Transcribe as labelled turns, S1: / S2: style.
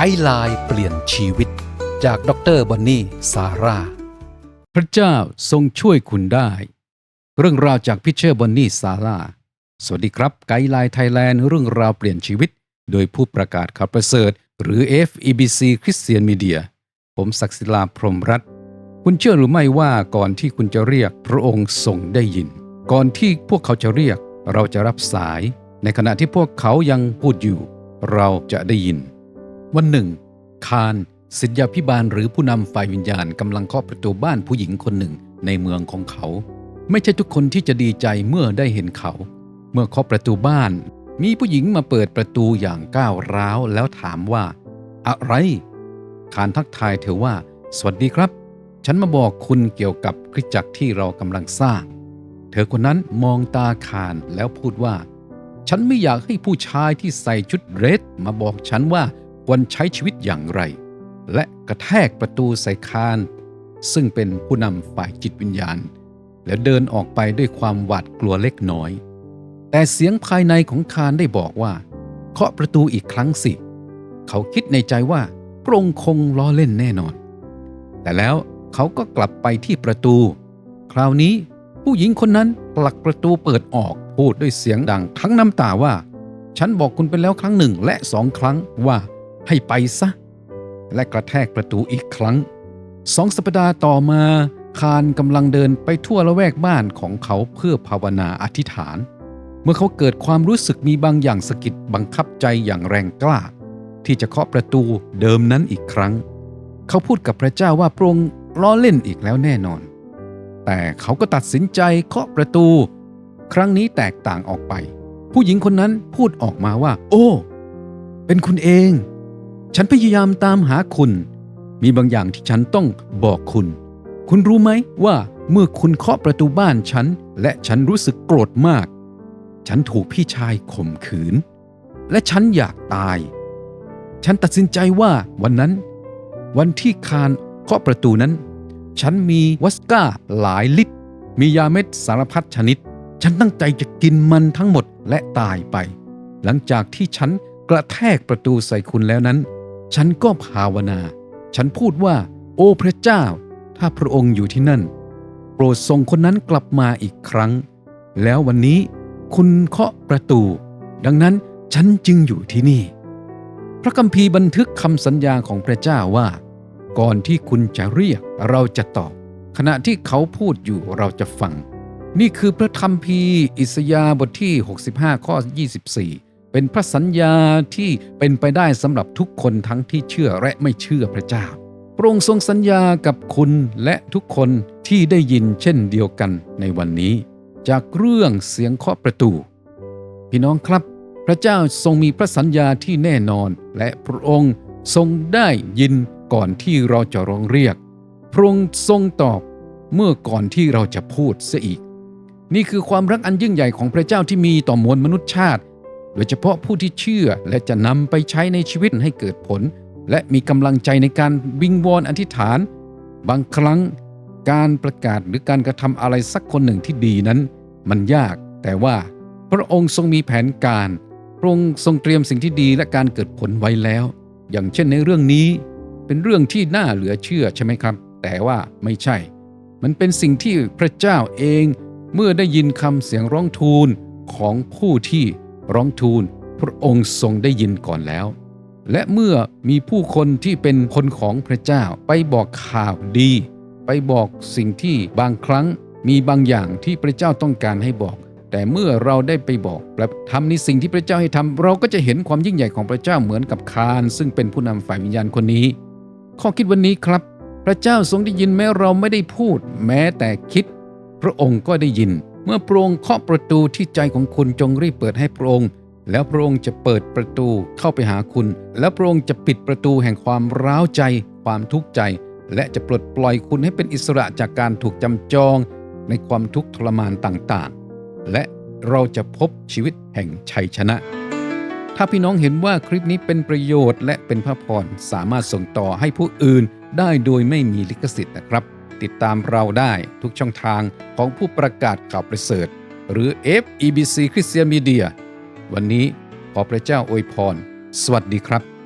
S1: ไกด์ไลน์เปลี่ยนชีวิต จากดรบอนนี่ซาร่า พระเจ้าทรงช่วยคุณได้ เรื่องราวจากพิเชอร์บอนนี่ซาร่า สวัสดีครับ ไกด์ไลน์ไทยแลนด์เรื่องราวเปลี่ยนชีวิต โดยผู้ประกาศข่าวประเสริฐ หรือ FEBC คริสเตียนมีเดีย ผมศักดิ์ศิลาพรมรัตน์คุณเชื่อหรือไม่ว่าก่อนที่คุณจะเรียกพระองค์ทรงได้ยิน ก่อนที่พวกเขาจะเรียก เราจะรับสาย ในขณะที่พวกเขายังพูดอยู่ เราจะได้ยิน วันหนึ่ง คารศิษยาพิบาลหรือผู้นำฝ่ายวิญญาณกำลังเคาะประตูบ้านผู้หญิงคนหนึ่งในเมืองของเขา ไม่ใช่ทุกคนที่จะดีใจเมื่อได้เห็นเขา เมื่อเคาะประตูบ้าน มีผู้หญิงมาเปิดประตูอย่างก้าวร้าวแล้วถามว่า อะไร คารทักทายเธอว่า สวัสดีครับ ฉันมาบอกคุณเกี่ยวกับคริสจักรที่เรากำลังสร้าง เธอคนนั้นมองตาคารแล้วพูดว่า ฉันไม่อยากให้ผู้ชายที่ใส่ชุดเรดมาบอกฉันว่า ควรใช้ชีวิตอย่างไร และกระแทกประตูใส่คาน ซึ่งเป็นผู้นำฝ่ายจิตวิญญาณ แล้วเดินออกไปด้วยความหวาดกลัวเล็กน้อย แต่เสียงภายในของคานได้บอกว่า เคาะประตูอีกครั้งสิ เขาคิดในใจว่าพระองค์คงล้อเล่นแน่นอน แต่แล้วเขาก็กลับไปที่ประตู คราวนี้ผู้หญิงคนนั้นผลักประตูเปิดออกพูดด้วยเสียงดังทั้งน้ำตาว่า ฉันบอกคุณไปแล้วครั้งหนึ่งและสองครั้งว่า ให้ไปซะ และกระแทกประตูอีกครั้ง สองสัปดาห์ต่อมาคารกำลังเดินไปทั่วละแวกบ้านของเขาเพื่อภาวนาอธิษฐาน เมื่อเขาเกิดความรู้สึกมีบางอย่างสะกิดบังคับใจอย่างแรงกล้า ที่จะเคาะประตูเดิมนั้นอีกครั้ง เขาพูดกับพระเจ้าว่าพระองค์ล้อเล่นอีกแล้วแน่นอน แต่เขาก็ตัดสินใจเคาะประตู ครั้งนี้แตกต่างออกไป ผู้หญิงคนนั้นพูดออกมาว่า โอ้ เป็นคุณเอง ฉันพยายามตามหาคุณ มีบางอย่างที่ฉันต้องบอกคุณ คุณรู้ไหมว่าเมื่อคุณเคาะประตูบ้านฉัน และฉันรู้สึกโกรธมาก ฉันถูกพี่ชายข่มขืน และฉันอยากตาย ฉันตัดสินใจว่าวันนั้น วันที่คานเคาะประตูนั้น ฉันมีวัสก้าหลายลิตร มียาเม็ดสารพัดชนิด ฉันตั้งใจจะกินมันทั้งหมดและตายไป หลังจากที่ฉันกระแทกประตูใส่คุณแล้วนั้น ฉันก็ภาวนา ฉันพูดว่า โอ้พระเจ้า ถ้าพระองค์อยู่ที่นั่น โปรดส่งคนนั้นกลับมาอีกครั้ง แล้ววันนี้คุณเคาะประตู ดังนั้นฉันจึงอยู่ที่นี่ พระคัมภีร์บันทึกคำสัญญาของพระเจ้าว่า ก่อนที่คุณจะเรียกเราจะตอบ ขณะที่เขาพูดอยู่เราจะฟัง นี่คือพระคัมภีร์อิสยาห์บทที่ 65 ข้อ 24 เป็นพระสัญญาที่เป็นไปได้สำหรับทุกคนทั้งที่เชื่อและไม่เชื่อพระเจ้าพระองค์ทรงสัญญากับคุณและทุกคนที่ได้ยินเช่นเดียวกันในวันนี้ จากเรื่องเสียงเคาะประตู พี่น้องครับ พระเจ้าทรงมีพระสัญญาที่แน่นอน และพระองค์ทรงได้ยินก่อนที่เราจะร้องเรียก พระองค์ทรงตอบเมื่อก่อนที่เราจะพูดเสียอีก นี่คือความรักอันยิ่งใหญ่ของพระเจ้าที่มีต่อมวลมนุษยชาติ ดยเฉพาะผู้ที่เชื่อและจะนำไปใช้ในชีวิตให้เกิดผล และมีกำลังใจในการวิงวอนอธิษฐาน บางครั้งการประกาศหรือการกระทำอะไรสักคนหนึ่งที่ดีนั้น มันยาก แต่ว่าพระองค์ทรงมีแผนการพระองค์ทรงเตรียมสิ่งที่ดีและการเกิดผลไว้แล้ว อย่างเช่นในเรื่องนี้ เป็นเรื่องที่น่าเหลือเชื่อใช่ไหมครับ แต่ว่าไม่ใช่ มันเป็นสิ่งที่พระเจ้าเองเมื่อได้ยินคำเสียงร้องทูลของผู้ที่ ร้องทูล พระองค์ทรงได้ยินก่อนแล้ว และเมื่อมีผู้คนที่เป็นคนของพระเจ้าไปบอกข่าวดี ไปบอกสิ่งที่บางครั้งมีบางอย่างที่พระเจ้าต้องการให้บอก แต่เมื่อเราได้ไปบอกและทำในสิ่งที่พระเจ้าให้ทำเราก็จะเห็นความยิ่งใหญ่ของพระเจ้าเหมือนกับคารซึ่งเป็นผู้นำฝ่ายวิญญาณคนนี้ ข้อคิดวันนี้ครับ พระเจ้าทรงได้ยินแม้เราไม่ได้พูด แม้แต่คิด พระองค์ก็ได้ยิน มื่อพระองค์เคาะประตูที่ใจของคุณจงรีบเปิดให้พระองค์ แล้วพระองค์จะเปิดประตูเข้าไปหาคุณ แล้วพระองค์จะปิดประตูแห่งความร้าวใจ ความทุกข์ใจ และจะปลดปล่อยคุณให้เป็นอิสระจากการถูกจำจอง ในความทุกข์ทรมานต่างๆ และเราจะพบชีวิตแห่งชัยชนะ ถ้าพี่น้องเห็นว่าคลิปนี้เป็นประโยชน์และเป็นพระพรสามารถส่งต่อให้ผู้อื่นได้โดยไม่มีลิขสิทธิ์นะครับ ติดตามเราได้ทุกช่องทางของผู้ประกาศข่าวประเสริฐ หรือ FEBC Christian Media วันนี้ขอพระเจ้าอวยพร สวัสดีครับ